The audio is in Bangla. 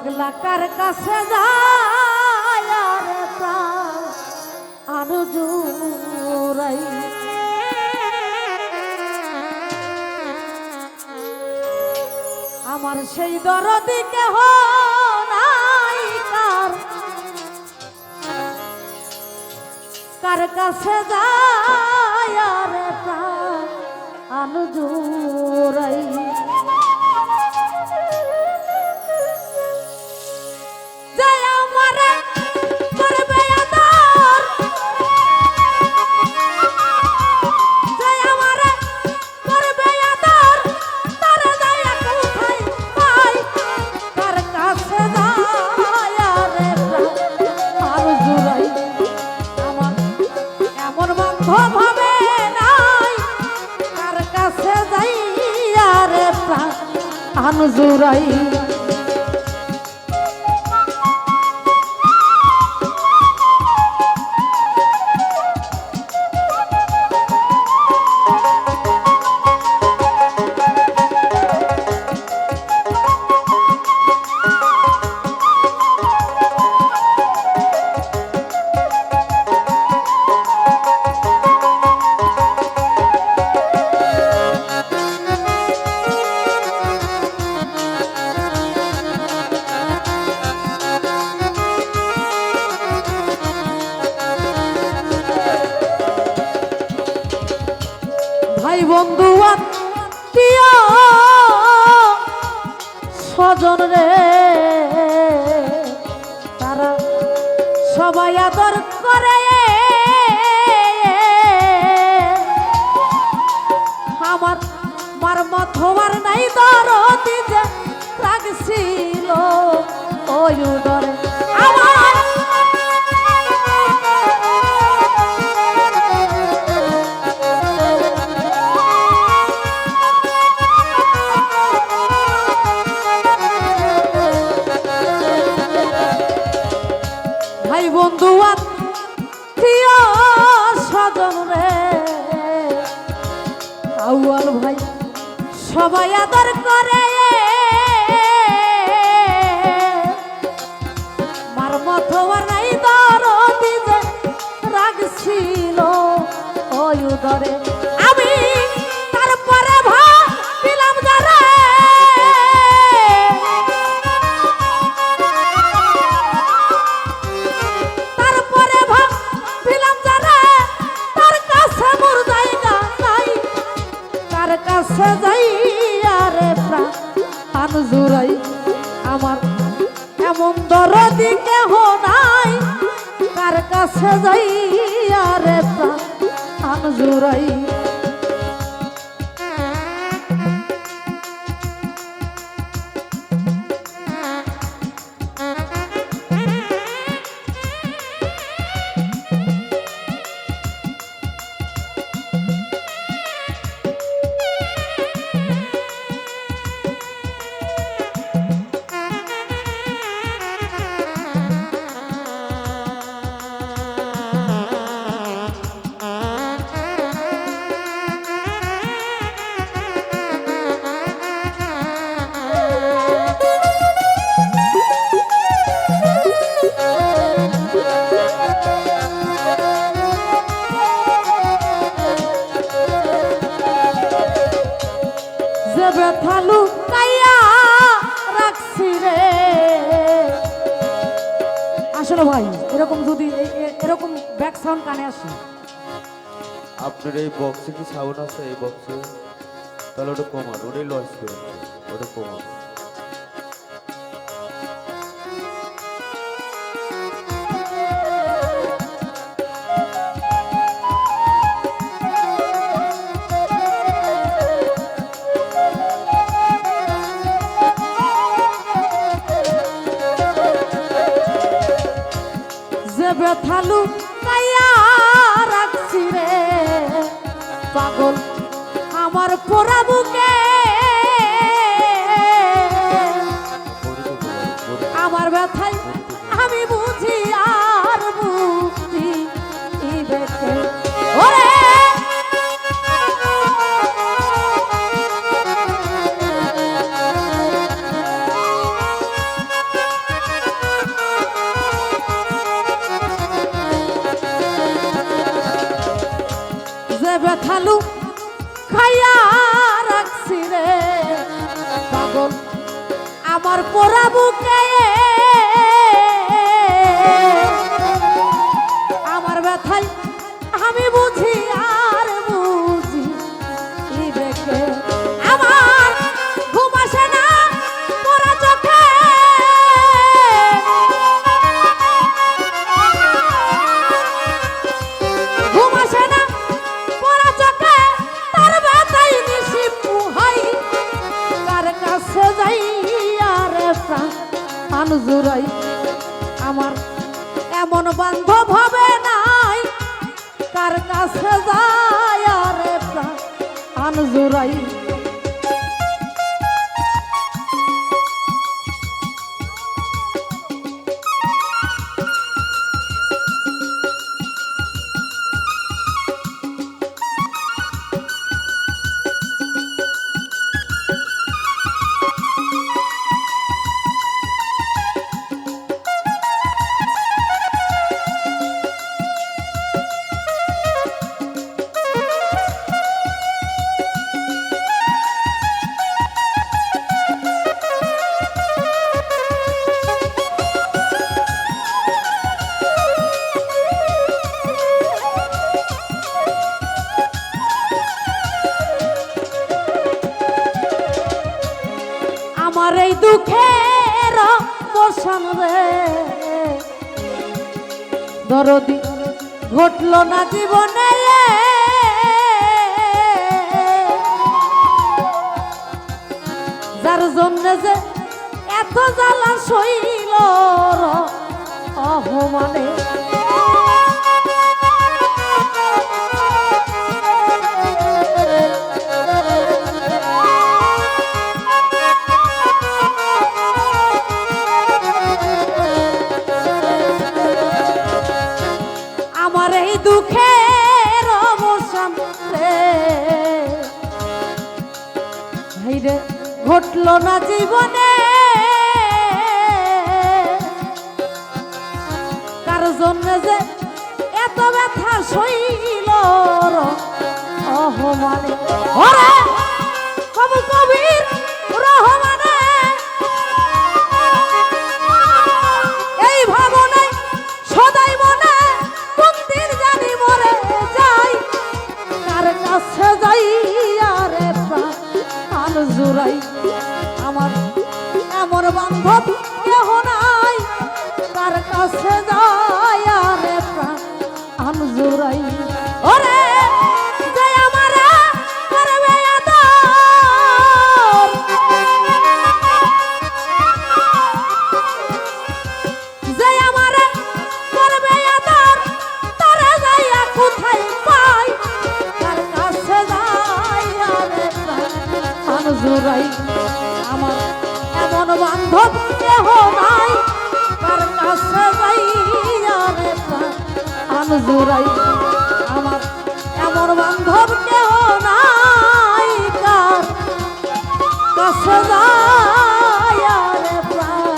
পাগলা কার কাছে যায়? আমার সেই দরদি কেহ নাই কার। কাছে যায়? রে প্রাণ আনজুরাই ভাই বন্ধু স্বজন রে, তারা সবাই আদর করে। আমার মার মথমার নাই দরদি যে লাগছিল ওই সবাই কাছে যাই আর প্রাণ জুড়াই আসলে ভাই, এরকম যদি এরকম ব্যাক সাউন্ড কানে আসে। আপনার এই বক্সে কি সাউন্ড আছে? এই বক্সে তাহলে ওটা কমান, ওটাই লস করে ওটা কমান। লুকাইয়া রাখছি রে। পাগল আমার পোড়া বুকে। আমার ব্যথায় আমি বুঝি আমার পোড়া বুকে আমার ব্যথায় আমি বুঝি প্রাণ জুড়াই রে দরদি ঘটল না জীবনে যার জন্য যে এত জ্বালা শৈল অহমানে ঘটল না জীবনে। কার জন্য যে এত ব্যথা সইল অহমানে। ওরে! বান্ধব কেহ নাই কার কাছে যাই আরে প্রাণ জুড়াই। ওরে যে বান্ধব কেহ নাই আমার এমন বান্ধব কেহ নাই কাছে রে প্রাণ